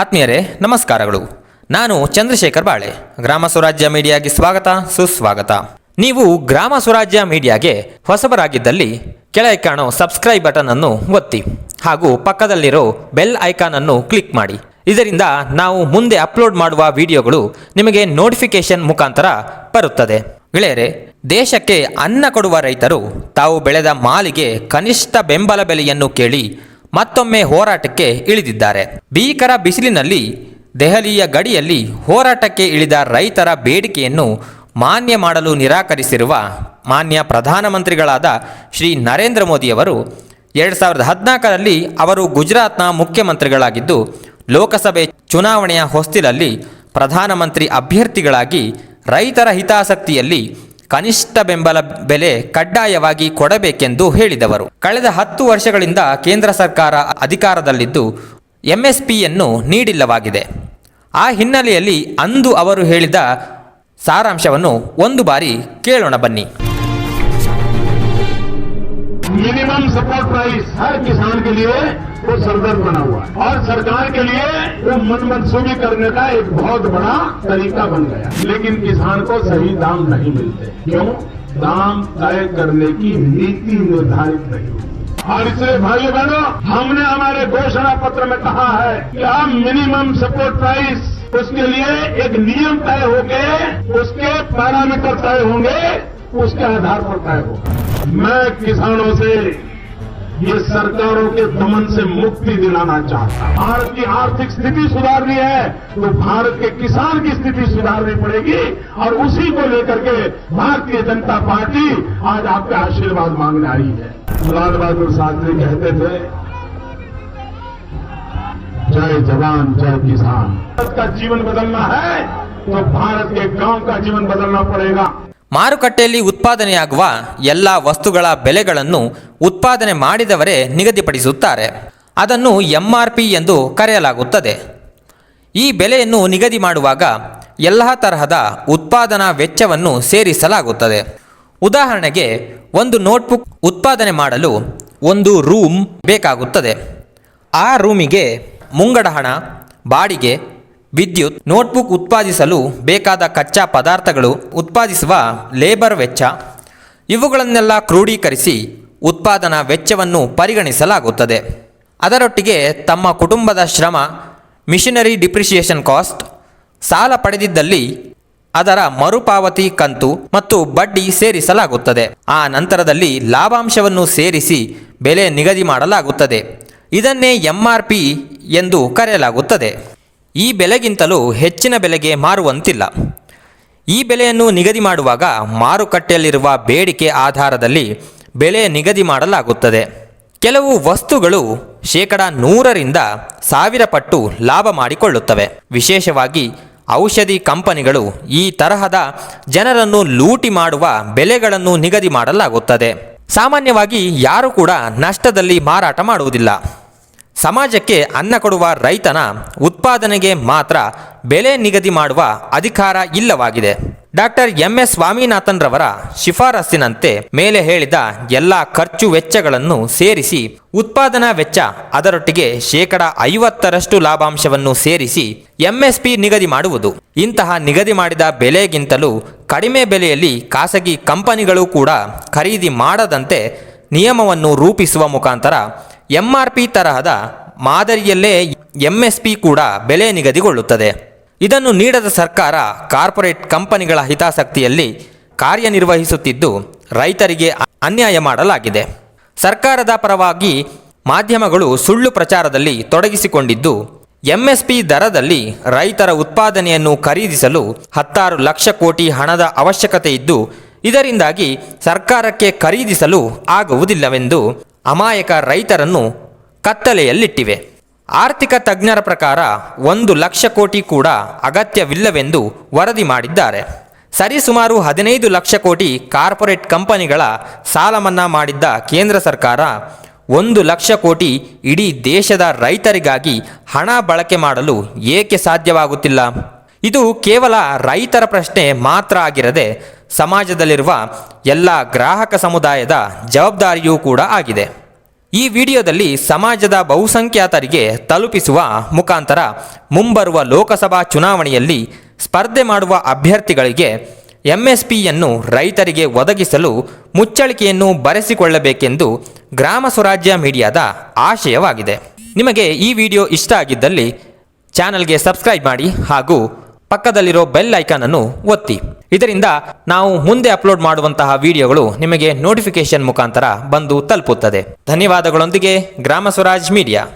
ಆತ್ಮೀಯರೇ, ನಮಸ್ಕಾರಗಳು. ನಾನು ಚಂದ್ರಶೇಖರ್ ಬಾಳೆ. ಗ್ರಾಮ ಸ್ವರಾಜ್ಯ ಮೀಡಿಯಾಗೆ ಸ್ವಾಗತ, ಸುಸ್ವಾಗತ. ನೀವು ಗ್ರಾಮ ಸ್ವರಾಜ್ಯ ಮೀಡಿಯಾಗೆ ಹೊಸಬರಾಗಿದ್ದಲ್ಲಿ ಕೆಳಗೆ ಕಾಣೋ ಸಬ್ಸ್ಕ್ರೈಬ್ ಬಟನ್ ಅನ್ನು ಒತ್ತಿ ಹಾಗೂ ಪಕ್ಕದಲ್ಲಿರೋ ಬೆಲ್ ಐಕಾನ್ ಅನ್ನು ಕ್ಲಿಕ್ ಮಾಡಿ. ಇದರಿಂದ ನಾವು ಮುಂದೆ ಅಪ್ಲೋಡ್ ಮಾಡುವ ವಿಡಿಯೋಗಳು ನಿಮಗೆ ನೋಟಿಫಿಕೇಶನ್ ಮುಖಾಂತರ ಬರುತ್ತದೆ. ಗೆಳೆಯರೆ, ದೇಶಕ್ಕೆ ಅನ್ನ ಕೊಡುವ ರೈತರು ತಾವು ಬೆಳೆದ ಮಾಲಿಗೆ ಕನಿಷ್ಠ ಬೆಂಬಲ ಬೆಲೆಯನ್ನು ಕೇಳಿ ಮತ್ತೊಮ್ಮೆ ಹೋರಾಟಕ್ಕೆ ಇಳಿದಿದ್ದಾರೆ. ಭೀಕರ ಬಿಸಿಲಿನಲ್ಲಿ ದೆಹಲಿಯ ಗಡಿಯಲ್ಲಿ ಹೋರಾಟಕ್ಕೆ ಇಳಿದ ರೈತರ ಬೇಡಿಕೆಯನ್ನು ಮಾನ್ಯ ಮಾಡಲು ನಿರಾಕರಿಸಿರುವ ಮಾನ್ಯ ಪ್ರಧಾನಮಂತ್ರಿಗಳಾದ ಶ್ರೀ ನರೇಂದ್ರ ಮೋದಿಯವರು ಎರಡು ಸಾವಿರದ ಹದಿನಾಲ್ಕರಲ್ಲಿ ಅವರು ಗುಜರಾತ್ನ ಮುಖ್ಯಮಂತ್ರಿಗಳಾಗಿದ್ದು, ಲೋಕಸಭೆ ಚುನಾವಣೆಯ ಹೊಸ್ತಿಲಲ್ಲಿ ಪ್ರಧಾನಮಂತ್ರಿ ಅಭ್ಯರ್ಥಿಗಳಾಗಿ ರೈತರ ಹಿತಾಸಕ್ತಿಯಲ್ಲಿ ಕನಿಷ್ಠ ಬೆಂಬಲ ಬೆಲೆ ಕಡ್ಡಾಯವಾಗಿ ಕೊಡಬೇಕೆಂದು ಹೇಳಿದವರು. ಕಳೆದ ಹತ್ತು ವರ್ಷಗಳಿಂದ ಕೇಂದ್ರ ಸರ್ಕಾರ ಅಧಿಕಾರದಲ್ಲಿದ್ದು ಎಂಎಸ್ಪಿಯನ್ನು ನೀಡಿಲ್ಲವಾಗಿದೆ. ಆ ಹಿನ್ನೆಲೆಯಲ್ಲಿ ಅಂದು ಅವರು ಹೇಳಿದ ಸಾರಾಂಶವನ್ನು ಒಂದು ಬಾರಿ ಕೇಳೋಣ ಬನ್ನಿ. मिनिमम सपोर्ट प्राइस हर किसान के लिए वो सरदर्द बना हुआ है। और सरकार के लिए वो मन मनसूबी करने का एक बहुत बड़ा तरीका बन गया। लेकिन किसान को सही दाम नहीं मिलते। क्यों? दाम तय करने की नीति निर्धारित नहीं हुई और इसलिए भाइयों बहनों हमने हमारे घोषणा पत्र में कहा है कि अब मिनिमम सपोर्ट प्राइस उसके लिए एक नियम तय होंगे उसके पैरामीटर तय होंगे उसके आधार पर तय होगा। मैं किसानों से ये सरकारों के दमन से मुक्ति दिलाना चाहता हूँ। भारत की आर्थिक स्थिति सुधारनी है तो भारत के किसान की स्थिति सुधारनी पड़ेगी, और उसी को लेकर के भारतीय जनता पार्टी आज आपका आशीर्वाद मांगने आई है। लाल बहादुर शास्त्री कहते थे, जय जवान, जय किसान। भारत का जीवन बदलना है तो भारत के गाँव का जीवन बदलना पड़ेगा। ಮಾರುಕಟ್ಟೆಯಲ್ಲಿ ಉತ್ಪಾದನೆಯಾಗುವ ಎಲ್ಲ ವಸ್ತುಗಳ ಬೆಲೆಗಳನ್ನು ಉತ್ಪಾದನೆ ಮಾಡಿದವರೇ ನಿಗದಿಪಡಿಸುತ್ತಾರೆ. ಅದನ್ನು ಎಂ ಆರ್ ಪಿ ಎಂದು ಕರೆಯಲಾಗುತ್ತದೆ. ಈ ಬೆಲೆಯನ್ನು ನಿಗದಿ ಮಾಡುವಾಗ ಎಲ್ಲ ತರಹದ ಉತ್ಪಾದನಾ ವೆಚ್ಚವನ್ನು ಸೇರಿಸಲಾಗುತ್ತದೆ. ಉದಾಹರಣೆಗೆ, ಒಂದು ನೋಟ್ಬುಕ್ ಉತ್ಪಾದನೆ ಮಾಡಲು ಒಂದು ರೂಮ್ ಬೇಕಾಗುತ್ತದೆ. ಆ ರೂಮಿಗೆ ಮುಂಗಡ ಹಣ, ಬಾಡಿಗೆ ವಿದ್ಯುತ್, ನೋಟ್ಬುಕ್ ಉತ್ಪಾದಿಸಲು ಬೇಕಾದ ಕಚ್ಚಾ ಪದಾರ್ಥಗಳು, ಉತ್ಪಾದಿಸುವ ಲೇಬರ್ ವೆಚ್ಚ. ಇವುಗಳನ್ನೆಲ್ಲ ಕ್ರೋಢೀಕರಿಸಿ ಉತ್ಪಾದನಾ ವೆಚ್ಚವನ್ನು ಪರಿಗಣಿಸಲಾಗುತ್ತದೆ. ಅದರೊಟ್ಟಿಗೆ ತಮ್ಮ ಕುಟುಂಬದ ಶ್ರಮ, ಮಿಷನರಿ ಡಿಪ್ರಿಷಿಯೇಷನ್ ಕಾಸ್ಟ್, ಸಾಲ ಪಡೆದಿದ್ದಲ್ಲಿ ಅದರ ಮರುಪಾವತಿ ಕಂತು ಮತ್ತು ಬಡ್ಡಿ ಸೇರಿಸಲಾಗುತ್ತದೆ. ಆ ನಂತರದಲ್ಲಿ ಲಾಭಾಂಶವನ್ನು ಸೇರಿಸಿ ಬೆಲೆ ನಿಗದಿ ಮಾಡಲಾಗುತ್ತದೆ. ಇದನ್ನೇ ಎಂಆರ್ಪಿ ಎಂದು ಕರೆಯಲಾಗುತ್ತದೆ. ಈ ಬೆಲೆಗಿಂತಲೂ ಹೆಚ್ಚಿನ ಬೆಲೆಗೆ ಮಾರುವಂತಿಲ್ಲ. ಈ ಬೆಲೆಯನ್ನು ನಿಗದಿ ಮಾಡುವಾಗ ಮಾರುಕಟ್ಟೆಯಲ್ಲಿರುವ ಬೇಡಿಕೆ ಆಧಾರದಲ್ಲಿ ಬೆಲೆ ನಿಗದಿ ಮಾಡಲಾಗುತ್ತದೆ. ಕೆಲವು ವಸ್ತುಗಳು ಶೇಕಡ ನೂರರಿಂದ ಸಾವಿರ ಪಟ್ಟು ಲಾಭ ಮಾಡಿಕೊಳ್ಳುತ್ತವೆ. ವಿಶೇಷವಾಗಿ ಔಷಧಿ ಕಂಪನಿಗಳು ಈ ತರಹದ ಜನರನ್ನು ಲೂಟಿ ಮಾಡುವ ಬೆಲೆಗಳನ್ನು ನಿಗದಿ ಮಾಡಲಾಗುತ್ತದೆ. ಸಾಮಾನ್ಯವಾಗಿ ಯಾರು ಕೂಡ ನಷ್ಟದಲ್ಲಿ ಮಾರಾಟ ಮಾಡುವುದಿಲ್ಲ. ಸಮಾಜಕ್ಕೆ ಅನ್ನ ಕೊಡುವ ರೈತನ ಉತ್ಪಾದನೆಗೆ ಮಾತ್ರ ಬೆಲೆ ನಿಗದಿ ಮಾಡುವ ಅಧಿಕಾರ ಇಲ್ಲವಾಗಿದೆ. ಡಾಕ್ಟರ್ ಎಂ ಎಸ್ ಸ್ವಾಮಿನಾಥನ್ ರವರ ಶಿಫಾರಸ್ಸಿನಂತೆ ಮೇಲೆ ಹೇಳಿದ ಎಲ್ಲ ಖರ್ಚು ವೆಚ್ಚಗಳನ್ನು ಸೇರಿಸಿ ಉತ್ಪಾದನಾ ವೆಚ್ಚ ಅದರೊಟ್ಟಿಗೆ ಶೇಕಡ ಐವತ್ತರಷ್ಟು ಲಾಭಾಂಶವನ್ನು ಸೇರಿಸಿ ಎಂಎಸ್ಪಿ ನಿಗದಿ ಮಾಡುವುದು. ಇಂತಹ ನಿಗದಿ ಮಾಡಿದ ಬೆಲೆಗಿಂತಲೂ ಕಡಿಮೆ ಬೆಲೆಯಲ್ಲಿ ಖಾಸಗಿ ಕಂಪನಿಗಳು ಕೂಡ ಖರೀದಿ ಮಾಡದಂತೆ ನಿಯಮವನ್ನು ರೂಪಿಸುವ ಮುಖಾಂತರ ಎಂಆರ್ಪಿ ತರಹದ ಮಾದರಿಯಲ್ಲೇ ಎಂಎಸ್ಪಿ ಕೂಡ ಬೆಲೆ ನಿಗದಿಗೊಳ್ಳುತ್ತದೆ. ಇದನ್ನು ನೀಡದ ಸರ್ಕಾರ ಕಾರ್ಪೊರೇಟ್ ಕಂಪನಿಗಳ ಹಿತಾಸಕ್ತಿಯಲ್ಲಿ ಕಾರ್ಯನಿರ್ವಹಿಸುತ್ತಿದ್ದು, ರೈತರಿಗೆ ಅನ್ಯಾಯ ಮಾಡಲಾಗಿದೆ. ಸರ್ಕಾರದ ಪರವಾಗಿ ಮಾಧ್ಯಮಗಳು ಸುಳ್ಳು ಪ್ರಚಾರದಲ್ಲಿ ತೊಡಗಿಸಿಕೊಂಡಿದ್ದು ಎಂಎಸ್ಪಿ ದರದಲ್ಲಿ ರೈತರ ಉತ್ಪಾದನೆಯನ್ನು ಖರೀದಿಸಲು ಹತ್ತಾರು ಲಕ್ಷ ಕೋಟಿ ಹಣದ ಅವಶ್ಯಕತೆ ಇದ್ದು, ಇದರಿಂದಾಗಿ ಸರ್ಕಾರಕ್ಕೆ ಖರೀದಿಸಲು ಆಗುವುದಿಲ್ಲವೆಂದು ಅಮಾಯಕ ರೈತರನ್ನು ಕತ್ತಲೆಯಲ್ಲಿಟ್ಟಿವೆ. ಆರ್ಥಿಕ ತಜ್ಞರ ಪ್ರಕಾರ ಒಂದು ಲಕ್ಷ ಕೋಟಿ ಕೂಡ ಅಗತ್ಯವಿಲ್ಲವೆಂದು ವರದಿ ಮಾಡಿದ್ದಾರೆ. ಸರಿಸುಮಾರು ಹದಿನೈದು ಲಕ್ಷ ಕೋಟಿ ಕಾರ್ಪೊರೇಟ್ ಕಂಪನಿಗಳ ಸಾಲ ಮನ್ನಾ ಮಾಡಿದ್ದ ಕೇಂದ್ರ ಸರ್ಕಾರ ಒಂದು ಲಕ್ಷ ಕೋಟಿ ಇಡೀ ದೇಶದ ರೈತರಿಗಾಗಿ ಹಣ ಬಳಕೆ ಮಾಡಲು ಏಕೆ ಸಾಧ್ಯವಾಗುತ್ತಿಲ್ಲ? ಇದು ಕೇವಲ ರೈತರ ಪ್ರಶ್ನೆ ಮಾತ್ರ ಆಗಿರದೆ ಸಮಾಜದಲ್ಲಿರುವ ಎಲ್ಲ ಗ್ರಾಹಕ ಸಮುದಾಯದ ಜವಾಬ್ದಾರಿಯೂ ಕೂಡ ಆಗಿದೆ. ಈ ವಿಡಿಯೋದಲ್ಲಿ ಸಮಾಜದ ಬಹುಸಂಖ್ಯಾತರಿಗೆ ತಲುಪಿಸುವ ಮುಖಾಂತರ ಮುಂಬರುವ ಲೋಕಸಭಾ ಚುನಾವಣೆಯಲ್ಲಿ ಸ್ಪರ್ಧೆ ಮಾಡುವ ಅಭ್ಯರ್ಥಿಗಳಿಗೆ ಎಂಎಸ್ಪಿಯನ್ನು ರೈತರಿಗೆ ಒದಗಿಸಲು ಮುಚ್ಚಳಿಕೆಯನ್ನು ಬರೆಸಿಕೊಳ್ಳಬೇಕೆಂದು ಗ್ರಾಮ ಸ್ವರಾಜ್ಯ ಮೀಡಿಯಾದ ಆಶಯವಾಗಿದೆ. ನಿಮಗೆ ಈ ವಿಡಿಯೋ ಇಷ್ಟ ಆಗಿದ್ದಲ್ಲಿ ಚಾನಲ್ಗೆ ಸಬ್ಸ್ಕ್ರೈಬ್ ಮಾಡಿ ಹಾಗೂ ಪಕ್ಕದಲ್ಲಿರೋ ಬೆಲ್ ಐಕಾನ್ ಅನ್ನು ಒತ್ತಿ. ಇದರಿಂದ ನಾವು ಮುಂದೆ ಅಪ್ಲೋಡ್ ಮಾಡುವಂತಹ ವಿಡಿಯೋಗಳು ನಿಮಗೆ ನೋಟಿಫಿಕೇಶನ್ ಮುಖಾಂತರ ಬಂದು ತಲುಪುತ್ತದೆ. ಧನ್ಯವಾದಗಳೊಂದಿಗೆ ಗ್ರಾಮ ಸ್ವರಾಜ್ ಮೀಡಿಯಾ.